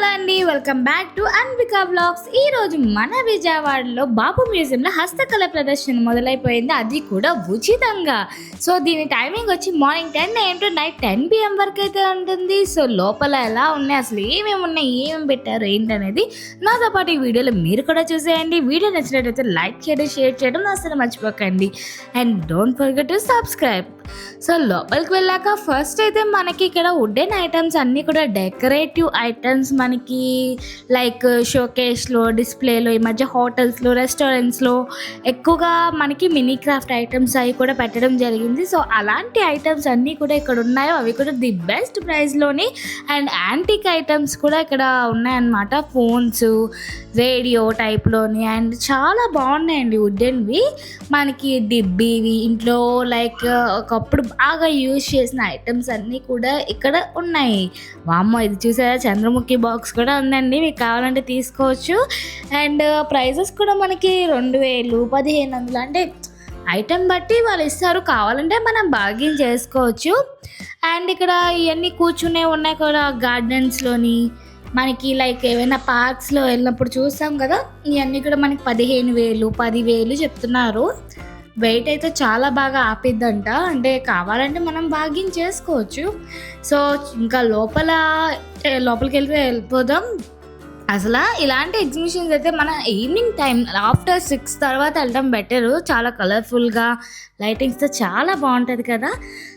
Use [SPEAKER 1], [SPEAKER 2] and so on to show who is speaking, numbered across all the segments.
[SPEAKER 1] Hello అండి welcome back to Anvika blogs ఈ రోజు మన విజయవాడలో బాబు మ్యూజియంలో హస్తకళ ప్రదర్శన మొదలైపోయింది. అది కూడా ఉచితంగా. సో దీని టైమింగ్ వచ్చి morning ten AM to night ten PM వరకు అయితే ఉంటుంది. సో లోపల ఎలా ఉన్నాయి అసలు ఏమేమి ఉన్నాయి ఏమేమి పెట్టారు ఏంటనేది నాతో పాటు ఈ వీడియోలో మీరు కూడా చూసేయండి. వీడియో నచ్చినట్టయితే లైక్ చేయడం షేర్ చేయడం అసలు మర్చిపోకండి. And don't forget to subscribe so లోపలికి వెళ్ళాక ఫస్ట్ అయితే మనకి ఇక్కడ వుడెన్ ఐటమ్స్ అన్నీ కూడా డెకరేటివ్ ఐటమ్స్ మనకి లైక్ షోకేస్లో డిస్ప్లేలో ఈ మధ్య హోటల్స్లో రెస్టారెంట్స్లో ఎక్కువగా మనకి మినీ క్రాఫ్ట్ ఐటమ్స్ అవి కూడా పెట్టడం జరిగింది. సో అలాంటి ఐటమ్స్ అన్నీ కూడా ఇక్కడ ఉన్నాయో అవి కూడా ది బెస్ట్ ప్రైస్లోని అండ్ యాంటిక్ ఐటమ్స్ కూడా ఇక్కడ ఉన్నాయన్నమాట. ఫోన్స్ రేడియో టైప్లోని అండ్ చాలా బాగున్నాయండి వుడెన్వి మనకి డిబ్బీవి ఇంట్లో లైక్ ఒకప్పుడు బాగా యూజ్ చేసిన ఐటమ్స్ అన్నీ కూడా ఇక్కడ ఉన్నాయి. వామ్మో ఇది చూసారా? చంద్రముఖి బాక్స్ కూడా ఉందండి. మీకు కావాలంటే తీసుకోవచ్చు. అండ్ ప్రైజెస్ కూడా మనకి రెండు వేలు పదిహేను వందలు అంటే ఐటెం బట్టి వాళ్ళు ఇస్తారు. కావాలంటే మనం బార్గెన్ చేసుకోవచ్చు. అండ్ ఇక్కడ ఇవన్నీ కూర్చునే ఉన్నాయి కూడా గార్డెన్స్లోని. మనకి లైక్ ఏమైనా పార్క్స్లో వెళ్ళినప్పుడు చూస్తాం కదా ఇవన్నీ కూడా మనకి పదిహేను వేలు పదివేలు చెప్తున్నారు. వెయిట్ అయితే చాలా బాగా ఆపిద్దంట. అంటే కావాలంటే మనం బార్గెన్ చేసుకోవచ్చు. సో ఇంకా లోపల లోపలికి వెళ్తే వెళ్ళిపోదాం. అసలు ఇలాంటి ఎగ్జిబిషన్స్ అయితే మన ఈవినింగ్ టైం ఆఫ్టర్ సిక్స్ తర్వాత వెళ్ళడం బెటర్ చాలా కలర్ఫుల్గా లైటింగ్స్తో చాలా బాగుంటుంది కదా.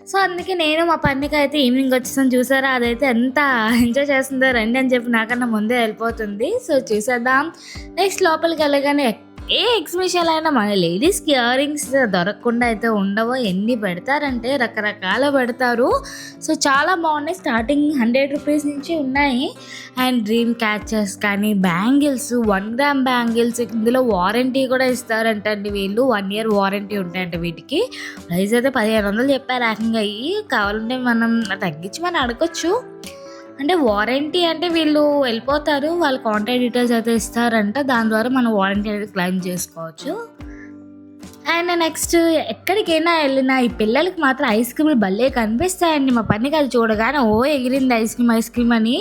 [SPEAKER 1] సో అందుకే నేను మా పండుగ అయితే ఈవినింగ్ వచ్చేసాను చూసారా? అదైతే ఎంత ఎంజాయ్ చేస్తుందో రండి అని చెప్పి నాకన్నా ముందే వెళ్ళిపోతుంది. సో చూసేద్దాం. నెక్స్ట్ లోపలికి వెళ్ళగానే ఏ ఎగ్జిబిషన్ అయినా మన లేడీస్కి ఇయర్ రింగ్స్ దొరకకుండా అయితే ఉండవో ఎన్ని పెడతారంటే రకరకాల పెడతారు. సో చాలా బాగున్నాయి. స్టార్టింగ్ హండ్రెడ్ రూపీస్ నుంచి ఉన్నాయి. అండ్ డ్రీమ్ క్యాచర్స్ కానీ బ్యాంగిల్స్ వన్ గ్రామ్ బ్యాంగిల్స్ ఇందులో వారంటీ కూడా ఇస్తారంటండి వీళ్ళు. వన్ ఇయర్ వారంటీ ఉంటాయంట వీటికి. ప్రైస్ అయితే పదిహేను వందలు చెప్పారు. ఏకంగా అయ్యి కావాలంటే మనం తగ్గించి మనం అడగచ్చు. అంటే వారంటీ అంటే వీళ్ళు వెళ్ళిపోతారు వాళ్ళ కాంటాక్ట్ డీటెయిల్స్ అయితే ఇస్తారంట. దాని ద్వారా మనం వారంటీ అనేది క్లెయిమ్ చేసుకోవచ్చు. అండ్ నెక్స్ట్ ఎక్కడికైనా వెళ్ళినా ఈ పిల్లలకి మాత్రం ఐస్ క్రీమ్లు భలే కనిపిస్తాయండి. మా పని అది చూడగానే ఓ ఎగిరింది ఐస్ క్రీమ్ ఐస్ క్రీమ్ అని.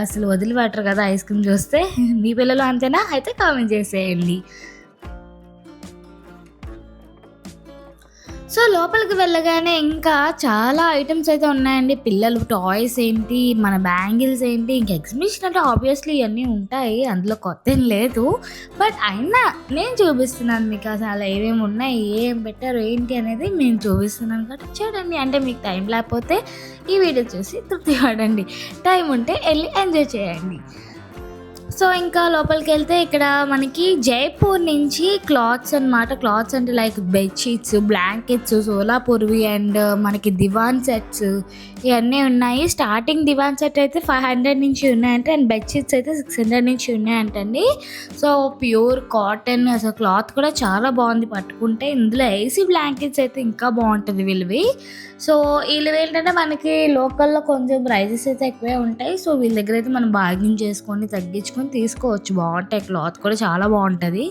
[SPEAKER 1] అసలు వదిలిపెట్టరు కదా ఐస్ క్రీమ్ చూస్తే. మీ పిల్లలు అంతేనా? అయితే కామెంట్ చేసేయండి. సో లోపలికి వెళ్ళగానే ఇంకా చాలా ఐటమ్స్ అయితే ఉన్నాయండి. పిల్లలు టాయ్స్ ఏంటి మన బ్యాంగిల్స్ ఏంటి ఇంకా ఎగ్జిబిషన్ అంటే ఆబ్వియస్లీ ఇవన్నీ ఉంటాయి. అందులో కొత్త ఏం లేదు. బట్ అయినా నేను చూపిస్తున్నాను మీకు అసలు ఏమేమి ఉన్నాయి ఏం పెట్టారు ఏంటి అనేది నేను చూపిస్తున్నాను కాబట్టి చూడండి. అంటే మీకు టైం లేకపోతే ఈ వీడియో చూసి తృప్తి పడండి. టైం ఉంటే వెళ్ళి ఎంజాయ్ చేయండి. సో ఇంకా లోపలికి వెళ్తే ఇక్కడ మనకి జైపూర్ నుంచి క్లాత్స్ అన్నమాట. క్లాత్స్ అంటే లైక్ బెడ్షీట్స్ బ్లాంకెట్స్ సోలాపూర్వి అండ్ మనకి దివాన్ సెట్స్ ఇవన్నీ ఉన్నాయి. స్టార్టింగ్ దివాన్ సెట్ అయితే ఫైవ్ హండ్రెడ్ నుంచి ఉన్నాయంటే అండ్ బెడ్షీట్స్ అయితే సిక్స్ హండ్రెడ్ నుంచి ఉన్నాయంటండి. సో ప్యూర్ కాటన్ అసలు క్లాత్ కూడా చాలా బాగుంది. పట్టుకుంటే ఇందులో ఏసీ బ్లాంకెట్స్ అయితే ఇంకా బాగుంటుంది వీళ్ళవి సో వీళ్ళు ఏంటంటే మనకి లోకల్లో కొంచెం ప్రైజెస్ అయితే ఎక్కువే ఉంటాయి. సో వీళ్ళ దగ్గర అయితే మనం బార్గెన్ చేసుకొని తగ్గించుకొని తీసుకోవచ్చు. బాగుంటాయి క్లాత్ కూడా చాలా బాగుంటుంది.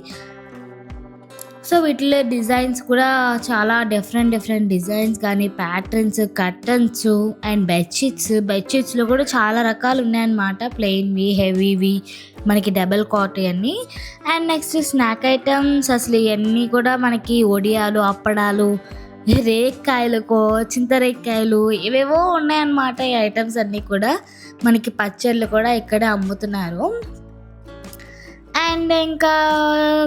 [SPEAKER 1] సో వీటిలో డిజైన్స్ కూడా చాలా డిఫరెంట్ డిఫరెంట్ డిజైన్స్ కానీ ప్యాటర్న్స్ కర్టన్స్ అండ్ బెడ్షీట్స్ బెడ్షీట్స్లో కూడా చాలా రకాలు ఉన్నాయన్నమాట. ప్లెయిన్వి హెవీవి మనకి డబల్ కాట్ అన్నీ అండ్ నెక్స్ట్ స్నాక్ ఐటమ్స్ అసలు ఇవన్నీ కూడా మనకి ఒడియాలు అప్పడాలు రేక్కాయలకు చింతరేక్కాయలు ఇవేవో ఉన్నాయన్నమాట ఈ ఐటమ్స్ అన్నీ కూడా. మనకి పచ్చళ్ళు కూడా ఇక్కడే అమ్ముతున్నారు. అండ్ ఇంకా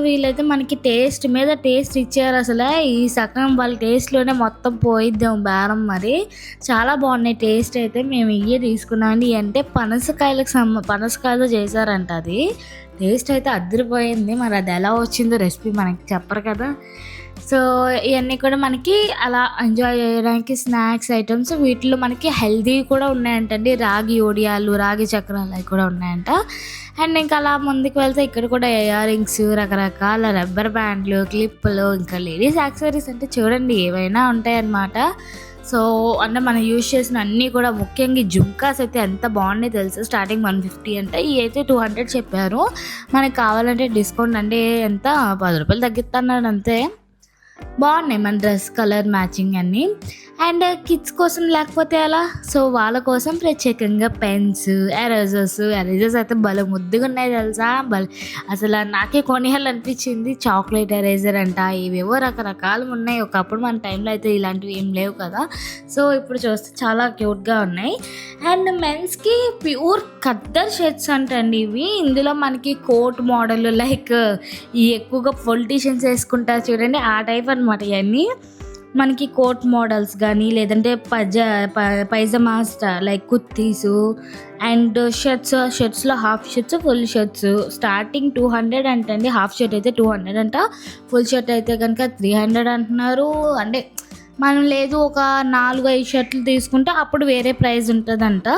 [SPEAKER 1] వీళ్ళైతే మనకి టేస్ట్ మీద టేస్ట్ ఇచ్చారు అసలు. ఈ సగం వాళ్ళ టేస్ట్లోనే మొత్తం పోయిద్దాం బేరం మరి. చాలా బాగున్నాయి టేస్ట్ అయితే మేము ఇవే తీసుకున్నామండి అంటే పనసకాయలకు సమ్మ పనసకాయలు చేశారంట అది. టేస్ట్ అయితే అద్దరిపోయింది. మరి అది ఎలా వచ్చిందో రెసిపీ మనకి చెప్పరు కదా. సో ఇవన్నీ కూడా మనకి అలా ఎంజాయ్ చేయడానికి స్నాక్స్ ఐటమ్స్ వీటిలో మనకి హెల్దీ కూడా ఉన్నాయంటండి. రాగి ఒడియాలు రాగి చక్రాలు అవి కూడా ఉన్నాయంట. అండ్ ఇంకా అలా ముందుకు వెళ్తే ఇక్కడ కూడా ఇయర్ రింగ్స్ రకరకాల రబ్బర్ బ్యాండ్లు క్లిప్పులు ఇంకా లేడీస్ యాక్సరీస్ అంటే చూడండి ఏవైనా ఉంటాయన్నమాట. సో అంటే మనం యూజ్ చేసిన అన్నీ కూడా ముఖ్యంగా జుంకాస్ అయితే ఎంత బాగున్నాయి తెలుసు? స్టార్టింగ్ వన్ ఫిఫ్టీ అంటే ఇవి అయితే టూ హండ్రెడ్ చెప్పారు. మనకి కావాలంటే డిస్కౌంట్ అంటే ఎంత? పది రూపాయలు తగ్గిస్తున్నాడు అంతే. బాగున్నాయి మన డ్రెస్ కలర్ మ్యాచింగ్ అన్నీ. అండ్ కిడ్స్ కోసం లేకపోతే అలా సో వాళ్ళ కోసం ప్రత్యేకంగా పెన్స్ ఎరేజర్స్ ఎరేజర్స్ అయితే భలే ముద్దుగా ఉన్నాయి తెలుసా? భలే. అసలు నాకే కొనియాలనిపించింది చాక్లెట్ ఎరేజర్ అంట. ఇవేవో రకరకాలు ఉన్నాయి. ఒకప్పుడు మన టైంలో అయితే ఇలాంటివి ఏం లేవు కదా. సో ఇప్పుడు చూస్తే చాలా క్యూట్గా ఉన్నాయి. అండ్ మెన్స్కి ప్యూర్ ఖద్దర్ షర్ట్స్ అంటండి ఇవి. ఇందులో మనకి కోట్ మోడల్ లైక్ ఈ ఎక్కువగా పొలిటీషియన్స్ వేసుకుంటారు చూడండి. ఆ టైప్ అనమాట ఇవన్నీ మనకి కోట్ మోడల్స్ కానీ లేదంటే పజ ప- పైజమా like kurtis and shirts షర్ట్స్లో half shirts full shirts. Starting two hundred అంటండి హాఫ్ షర్ట్ అయితే టూ హండ్రెడ్ అంట. ఫుల్ షర్ట్ అయితే కనుక త్రీ హండ్రెడ్ అంటున్నారు. అంటే మనం లేదు ఒక నాలుగు ఐదు షర్ట్లు తీసుకుంటే అప్పుడు వేరే ప్రైస్ ఉంటుందంట.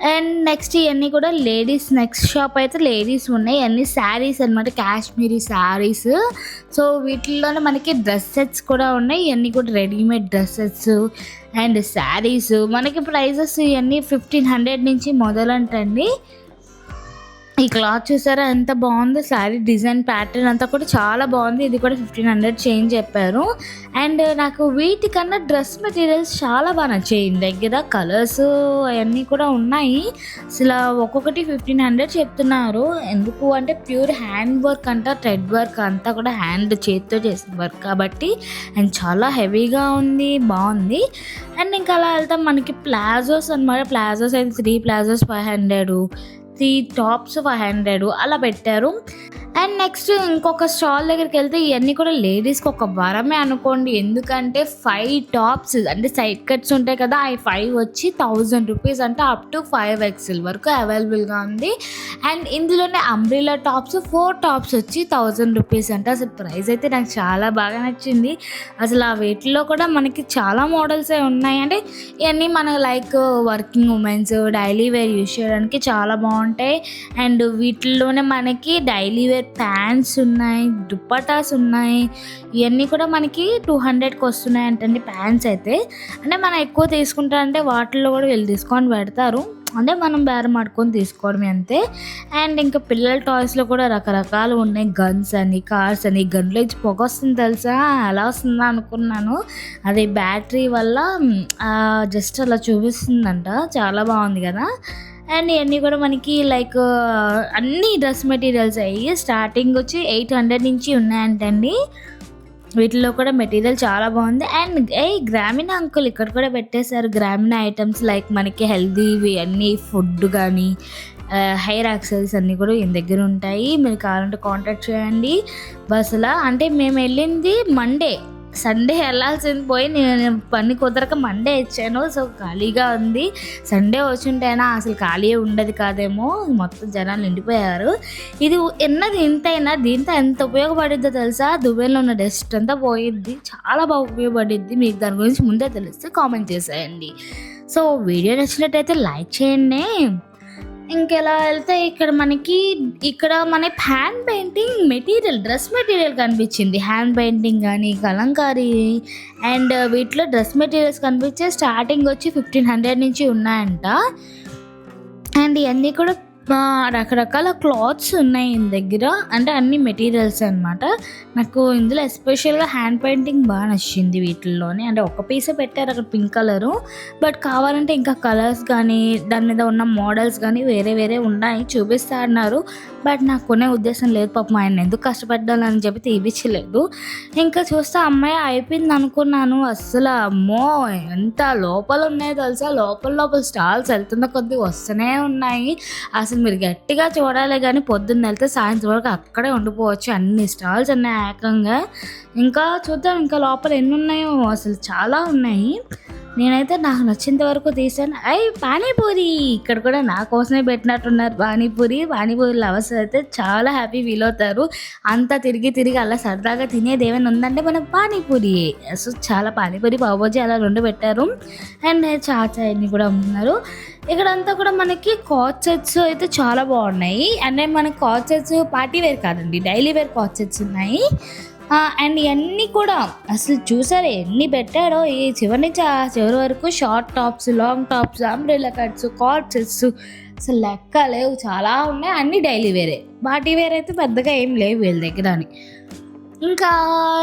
[SPEAKER 1] అండ్ నెక్స్ట్ ఇవన్నీ కూడా లేడీస్ నెక్స్ట్ షాప్ అయితే లేడీస్ ఉన్నాయి. అన్ని శారీస్ అనమాట కాశ్మీరీ శారీస్. సో వీటిల్లోనే మనకి డ్రెస్ సెట్స్ కూడా ఉన్నాయి. ఇవన్నీ కూడా రెడీమేడ్ డ్రెస్సెస్ అండ్ శారీస్. మనకి ప్రైజెస్ ఇవన్నీ ఫిఫ్టీన్ హండ్రెడ్ నుంచి మొదలంటండి. ఈ క్లాత్ చూసారా? ఎంత బాగుందో శారీ డిజైన్ ప్యాటర్న్ అంతా కూడా చాలా బాగుంది. ఇది కూడా ఫిఫ్టీన్ హండ్రెడ్ చేంజ్ చెప్పారు. అండ్ నాకు వీటికన్నా డ్రెస్ మెటీరియల్స్ చాలా బాగా నచ్చాయి. దగ్గర కలర్స్ అవన్నీ కూడా ఉన్నాయి. అసలు ఒక్కొక్కటి ఫిఫ్టీన్ హండ్రెడ్ చెప్తున్నారు. ఎందుకు అంటే ప్యూర్ హ్యాండ్ వర్క్ అంట థ్రెడ్ వర్క్ అంతా కూడా హ్యాండ్ చేతితో చేసిన వర్క్ కాబట్టి అండ్ చాలా హెవీగా ఉంది బాగుంది. అండ్ ఇంకా అలా వెళ్తాం. మనకి ప్లాజోస్ అనమాట ప్లాజోస్ అయితే three palazzos five hundred three tops five hundred అలా పెట్టారు. అండ్ నెక్స్ట్ ఇంకొక స్టాల్ దగ్గరికి వెళ్తే ఇవన్నీ కూడా లేడీస్కి ఒక వరమే అనుకోండి. ఎందుకంటే ఫైవ్ టాప్స్ అంటే సైడ్ కట్స్ ఉంటాయి కదా ఆ ఫైవ్ వచ్చి థౌజండ్ రూపీస్ అంటే అప్ టు ఫైవ్ ఎక్స్ఎల్ వరకు అవైలబుల్గా ఉంది. అండ్ ఇందులోనే అంబ్రిలా టాప్స్ ఫోర్ టాప్స్ వచ్చి థౌజండ్ రూపీస్ అంటే. అసలు ప్రైస్ అయితే నాకు చాలా బాగా నచ్చింది. అసలు ఆ వీటిలో కూడా మనకి చాలా మోడల్స్ ఉన్నాయి. అంటే ఇవన్నీ మన like working womens daily wear use చేయడానికి చాలా బాగుంటాయి. అండ్ వీటిల్లోనే మనకి డైలీ వేర్ ప్యాంట్స్ ఉన్నాయి దుప్పటాస్ ఉన్నాయి. ఇవన్నీ కూడా మనకి టూ హండ్రెడ్కి వస్తున్నాయి అంటండి ప్యాంట్స్ అయితే. అంటే మనం ఎక్కువ తీసుకుంటా అంటే వాటిల్లో కూడా వీళ్ళు డిస్కౌంట్ పెడతారు. అంటే మనం బేరం ఆడుకొని తీసుకోవడమే అంతే. అండ్ ఇంకా పిల్లల టాయ్స్లో కూడా రకరకాలు ఉన్నాయి. గన్స్ అని కార్స్ అని. గన్లో ఇచ్చి పొగ వస్తుంది తెలుసా? ఎలా వస్తుందా అనుకున్నాను. అది బ్యాటరీ వల్ల జస్ట్ అలా చూపిస్తుందంట. చాలా బాగుంది కదా? అండ్ ఇవన్నీ కూడా మనకి లైక్ అన్ని డ్రెస్ మెటీరియల్స్ అయ్యి స్టార్టింగ్ వచ్చి ఎయిట్ హండ్రెడ్ నుంచి ఉన్నాయంటండి. వీటిలో కూడా మెటీరియల్ చాలా బాగుంది. అండ్ ఏ గ్రామీణ అంకుల్ ఇక్కడ కూడా పెట్టేశారు. గ్రామీణ ఐటమ్స్ లైక్ మనకి హెల్దీవి అన్నీ ఫుడ్ కానీ హెయిర్ యాక్సెసరీస్ అన్నీ కూడా ఈయన దగ్గర ఉంటాయి. మీరు కావాలంటే కాంటాక్ట్ చేయండి. బస్సులో అంటే మేము వెళ్ళింది మండే సండే వెళ్ళాల్సింది పోయి నేను పని కుదరక మండే ఇచ్చాను సో ఖాళీగా ఉంది. సండే వచ్చింటేనా అసలు ఖాళీ ఉండదు కాదేమో. మొత్తం జనాలు నిండిపోయారు. ఇది ఎన్నది ఇంతైనా దీంతో ఎంత ఉపయోగపడిద్దో తెలుసా? దుబాయ్లో ఉన్న డస్ట్ అంతా పోయిద్ది. చాలా బాగా ఉపయోగపడిద్ది. మీకు దాని గురించి ముందే తెలిస్తే కామెంట్ చేసేయండి. సో వీడియో నచ్చినట్టయితే లైక్ చేయండి. ఇంకెలా వెళ్తే ఇక్కడ మనకి ఇక్కడ మన hand painting material dress material కనిపించింది. హ్యాండ్ పెయింటింగ్ కానీ కలంకారీ అండ్ వీటిలో డ్రెస్ మెటీరియల్స్ కనిపించే స్టార్టింగ్ వచ్చి ఫిఫ్టీన్ హండ్రెడ్ నుంచి ఉన్నాయంట. అండ్ ఇవన్నీ కూడా రకరకాల క్లాత్స్ ఉన్నాయి ఈయన దగ్గర. అంటే అన్ని మెటీరియల్స్ అన్నమాట. నాకు ఇందులో ఎస్పెషల్గా హ్యాండ్ పెయింటింగ్ బాగా నచ్చింది వీటిల్లోనే. అంటే ఒక పీసే పెట్టారు అక్కడ పింక్ కలరు. బట్ కావాలంటే ఇంకా కలర్స్ కానీ దాని మీద ఉన్న మోడల్స్ కానీ వేరే వేరే ఉన్నాయి. చూపిస్తా అన్నారు. బట్ నాకు కొనే ఉద్దేశం లేదు పాపం. ఆయన ఎందుకు కష్టపడ్డాలని చెప్పి తీపిచ్చలేదు ఇంకా చూస్తే అమ్మాయి అయిపోయింది అనుకున్నాను. అస్సలు అమ్మో ఎంత లోపల ఉన్నాయో తెలుసా? లోపల లోపల స్టాల్స్ వెళ్తున్న కొద్దీ వస్తూనే ఉన్నాయి. అసలు మీరు గట్టిగా చూడాలి కానీ పొద్దున్న వెళ్తే సాయంత్రం వరకు అక్కడే ఉండిపోవచ్చు. అన్ని స్టాల్స్ ఉన్నాయి ఏకంగా. ఇంకా చూద్దాం ఇంకా లోపల ఎన్ని ఉన్నాయో అసలు చాలా ఉన్నాయి. నేనైతే నాకు నచ్చేంత వరకు తీసాను. అయ్ పానీపూరి! ఇక్కడ కూడా నా కోసమే పెట్టినట్టున్నారు పానీపూరి. పానీపూరి లవర్స్ అయితే చాలా హ్యాపీ ఫీల్ అవుతారు. అంతా తిరిగి తిరిగి అలా సరదాగా తినేది ఏమైనా ఉందంటే మన పానీపూరి. సో చాలా పానీపూరి పావుబోజీ అలా రెండు పెట్టారు. అండ్ చాచా అన్ని కూడా అమ్ముతున్నారు. ఇక్కడంతా కూడా మనకి కాచెట్స్ అయితే చాలా బాగున్నాయి. అండ్ మనకి కాచెట్స్ పార్టీ వేర్ కాదండి డైలీ వేర్ కాచెట్స్ ఉన్నాయి. అండ్ ఇవన్నీ కూడా అసలు చూసారా ఎన్ని పెట్టాడో? ఈ చివరి నుంచి ఆ చివరి వరకు short tops long tops umbrella cuts cot అసలు లెక్క లేవు. చాలా ఉన్నాయి అన్ని డైలీ వేరే. వాటి వేరే అయితే పెద్దగా ఏం లేవు వీళ్ళ దగ్గర అని. ఇంకా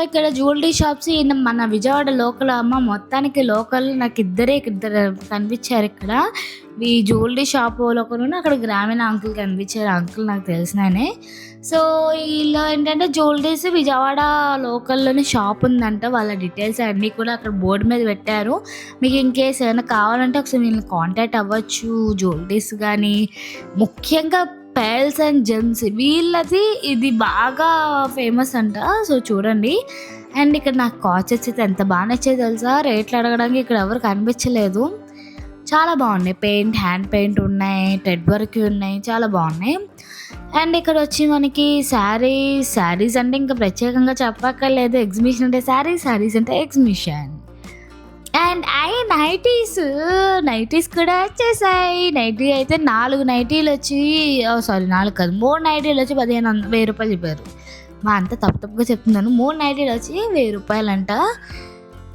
[SPEAKER 1] ఇక్కడ జ్యువెలరీ షాప్స్ మన విజయవాడ లోకల్ అమ్మ మొత్తానికి లోకల్ నాకు ఇద్దరే ఇద్దరు కనిపించారు ఇక్కడ. ఈ జ్యువెలరీ షాప్ ఒకరు అక్కడ గ్రామీణ అంకుల్ కనిపించారు. అంకుల్ నాకు తెలిసిననే. సో ఇలా ఏంటంటే జ్యువెలరీస్ విజయవాడ లోకల్లోనే షాప్ ఉందంట. వాళ్ళ డీటెయిల్స్ అన్నీ కూడా అక్కడ బోర్డు మీద పెట్టారు. మీకు ఇంకేస్ ఏమైనా కావాలంటే ఒకసారి వీళ్ళని కాంటాక్ట్ అవ్వచ్చు. జ్యువెలరీస్ కానీ ముఖ్యంగా పేల్స్ అండ్ జెమ్స్ వీళ్ళది ఇది బాగా ఫేమస్ అంట. సో చూడండి. అండ్ ఇక్కడ నాకు కాచ్ వచ్చేది ఎంత బాగా నచ్చేది తెలుసా? రేట్లు అడగడానికి ఇక్కడ ఎవరు కనిపించలేదు. చాలా బాగున్నాయి. పెయింట్ హ్యాండ్ పెయింట్ ఉన్నాయి టెడ్ వర్క్ ఉన్నాయి. చాలా బాగున్నాయి. అండ్ ఇక్కడ వచ్చి మనకి శారీ శారీస్ అంటే ఇంకా ప్రత్యేకంగా చెప్పక్కర్లేదు. ఎగ్జిబిషన్ అంటే శారీ శారీస్ అంటే exhibition and I nighties nighties కూడా వచ్చేసాయి. నైటీ అయితే నాలుగు నైటీలు వచ్చి సారీ నాలుగు కాదు మూడు నైటీలు వచ్చి పదిహేను వంద వెయ్యి రూపాయలు చెప్పారు. మా అంత తప్పు తప్పుగా చెప్తున్నాను. మూడు నైటీలు వచ్చి వెయ్యి రూపాయలంట.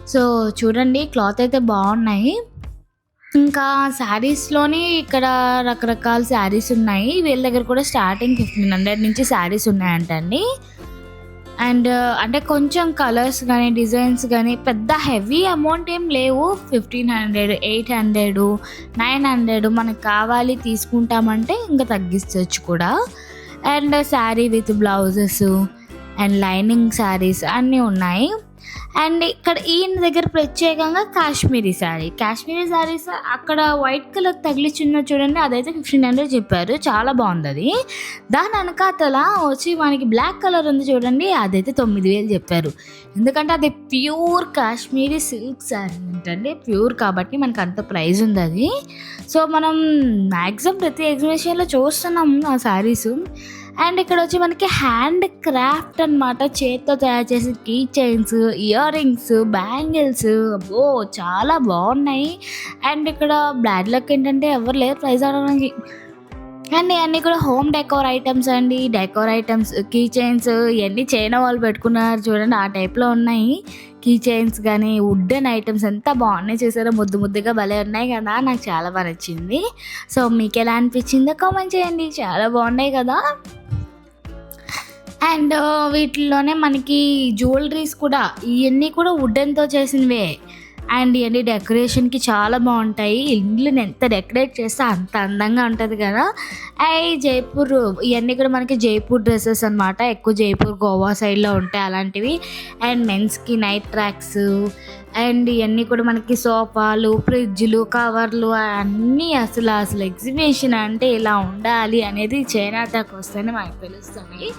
[SPEAKER 1] సో చూడండి క్లాత్ అయితే బాగున్నాయి. ఇంకా శారీస్లోని ఇక్కడ రకరకాల శారీస్ ఉన్నాయి. వీళ్ళ దగ్గర కూడా స్టార్టింగ్ ఫిఫ్టీన్ హండ్రెడ్ నుంచి శారీస్ ఉన్నాయంటండి అండ్. అంటే కొంచెం కలర్స్ కానీ డిజైన్స్ కానీ పెద్ద హెవీ అమౌంట్ ఏం లేవు. Fifteen hundred eight hundred nine hundred మనకు కావాలి తీసుకుంటామంటే ఇంకా తగ్గించవచ్చు కూడా. And sari with blouses and lining saris అన్నీ ఉన్నాయి. అండ్ ఇక్కడ ఈయన దగ్గర ప్రత్యేకంగా కాశ్మీరీ శారీ. కాశ్మీరీ శారీస్ అక్కడ వైట్ కలర్ తగిలిచున్న చూడండి అదైతే ఫిఫ్టీన్ హండ్రెడ్ చెప్పారు. చాలా బాగుంది అది దాని వెనకాతల వచ్చి మనకి బ్లాక్ కలర్ ఉంది చూడండి అదైతే తొమ్మిది వేలు చెప్పారు. ఎందుకంటే అది ప్యూర్ కాశ్మీరీ సిల్క్ శారీ ఏంటండి ప్యూర్ కాబట్టి మనకు అంత ప్రైజ్ ఉంది అది సో మనం మ్యాక్సిమం ప్రతి ఎగ్జిబిషన్లో చూస్తున్నాం ఆ శారీస్. అండ్ ఇక్కడ వచ్చి మనకి హ్యాండ్ క్రాఫ్ట్ అనమాట చేత్తో తయారు చేసిన key chains earrings bangles. అబ్బో చాలా బాగున్నాయి. అండ్ ఇక్కడ బ్లాడ్ లక్ ఏంటంటే ఎవరు లేరు ప్రైజ్ అడగడానికి అండ్ ఇవన్నీ కూడా హోమ్ డెకోర్ ఐటమ్స్ అండి. డెకోర్ ఐటమ్స్ కీ చైన్స్ ఇవన్నీ చైనా వాళ్ళు పెట్టుకున్నారు చూడండి. ఆ టైప్లో ఉన్నాయి. కీ చైన్స్ కానీ వుడెన్ ఐటమ్స్ ఎంత బాగున్నాయి చూసారో ముద్దు ముద్దుగా భలే ఉన్నాయి కదా. నాకు చాలా బాగా నచ్చింది. సో మీకు ఎలా అనిపించిందో కామెంట్ చేయండి. చాలా బాగున్నాయి కదా. అండ్ వీటిలోనే మనకి జ్యువెలరీస్ కూడా ఇవన్నీ కూడా వుడెన్తో చేసినవే. అండ్ ఇవన్నీ డెకరేషన్కి చాలా బాగుంటాయి. ఇల్లుని ఎంత డెకరేట్ చేస్తే అంత అందంగా ఉంటుంది కదా. అవి జైపూర్ ఇవన్నీ కూడా మనకి జైపూర్ డ్రెస్సెస్ అనమాట ఎక్కువ జైపూర్ గోవా సైడ్లో ఉంటాయి అలాంటివి. అండ్ మెన్స్కి నైట్ ట్రాక్స్. అండ్ ఇవన్నీ కూడా మనకి సోఫాలు ఫ్రిడ్జ్లు కవర్లు అన్నీ అసలు అసలు ఎగ్జిబిషన్ అంటే ఇలా ఉండాలి అనేది చైనా దాకా వస్తేనే మనకు తెలుస్తుంది.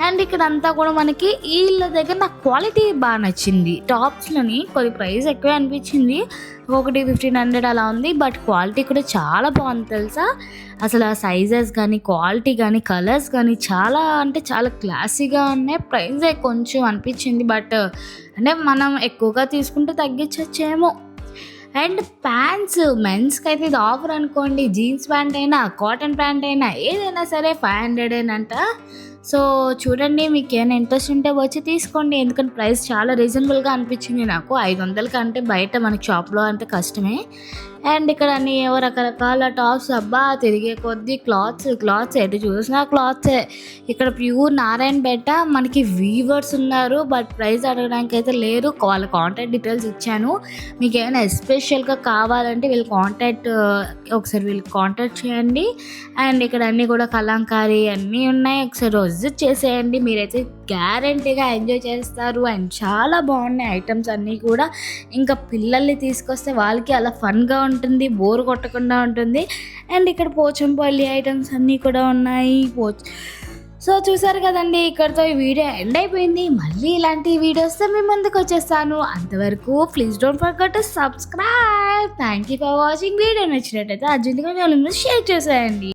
[SPEAKER 1] అండ్ ఇక్కడ అంతా కూడా మనకి వీళ్ళ దగ్గర నాకు క్వాలిటీ బాగా నచ్చింది. టాప్స్లోని కొద్ది ప్రైస్ ఎక్కువే అనిపించింది. ఒకటి ఫిఫ్టీన్ హండ్రెడ్ అలా ఉంది. బట్ క్వాలిటీ కూడా చాలా బాగుంది తెలుసా? అసలు ఆ సైజెస్ కానీ క్వాలిటీ కానీ కలర్స్ కానీ చాలా అంటే చాలా క్లాసీగా ఉన్నాయి. ప్రైస్ కొంచెం అనిపించింది. బట్ అంటే మనం ఎక్కువగా తీసుకుంటే తగ్గించవచ్చేమో అండ్ ప్యాంట్స్ మెన్స్కి అయితే ఇది ఆఫర్ అనుకోండి. జీన్స్ ప్యాంట్ అయినా కాటన్ ప్యాంట్ అయినా ఏదైనా సరే ఫైవ్ హండ్రెడ్ అంట. సో చూడండి మీకు ఏమైనా ఇంట్రెస్ట్ ఉంటే వచ్చి తీసుకోండి. ఎందుకంటే ప్రైస్ చాలా రీజనబుల్గా అనిపించింది నాకు. ఐదు వందల కంటే బయట మనకి షాప్లో అంటే కష్టమే. అండ్ ఇక్కడ అన్ని రకరకాల టాప్స్ అబ్బా తిరిగే కొద్దీ క్లాత్స్ క్లాత్స్ ఎటు చూసినా క్లాత్సే. ఇక్కడ ప్యూర్ నారాయణపేట మనకి వీవర్స్ ఉన్నారు బట్ ప్రైస్ అడగడానికి అయితే లేరు. వాళ్ళ కాంటాక్ట్ డీటెయిల్స్ ఇచ్చాను. మీకు ఏమైనా ఎస్పెషల్గా కావాలంటే వీళ్ళు కాంటాక్ట్ ఒకసారి వీళ్ళు కాంటాక్ట్ చేయండి. అండ్ ఇక్కడ అన్నీ కూడా కలంకారీ అన్నీ ఉన్నాయి. ఒకసారి విజిట్ చేసేయండి. మీరైతే గ్యారంటీగా ఎంజాయ్ చేస్తారు. అండ్ చాలా బాగున్నాయి ఐటమ్స్ అన్నీ కూడా. ఇంకా పిల్లల్ని తీసుకొస్తే వాళ్ళకి అలా ఫన్గా ఉంటుంది బోర్ కొట్టకుండా ఉంటుంది. అండ్ ఇక్కడ పోచంపల్లి ఐటమ్స్ అన్నీ కూడా ఉన్నాయి. పోచ్ సో చూసారు కదండి ఇక్కడతో ఈ వీడియో ఎండ్ అయిపోయింది. మళ్ళీ ఇలాంటి వీడియోస్తో మీ ముందుకు వచ్చేస్తాను. అంతవరకు please don't forget to subscribe thank you for watching video నచ్చినట్టయితే అర్జెంట్గా షేర్ చేసేయండి.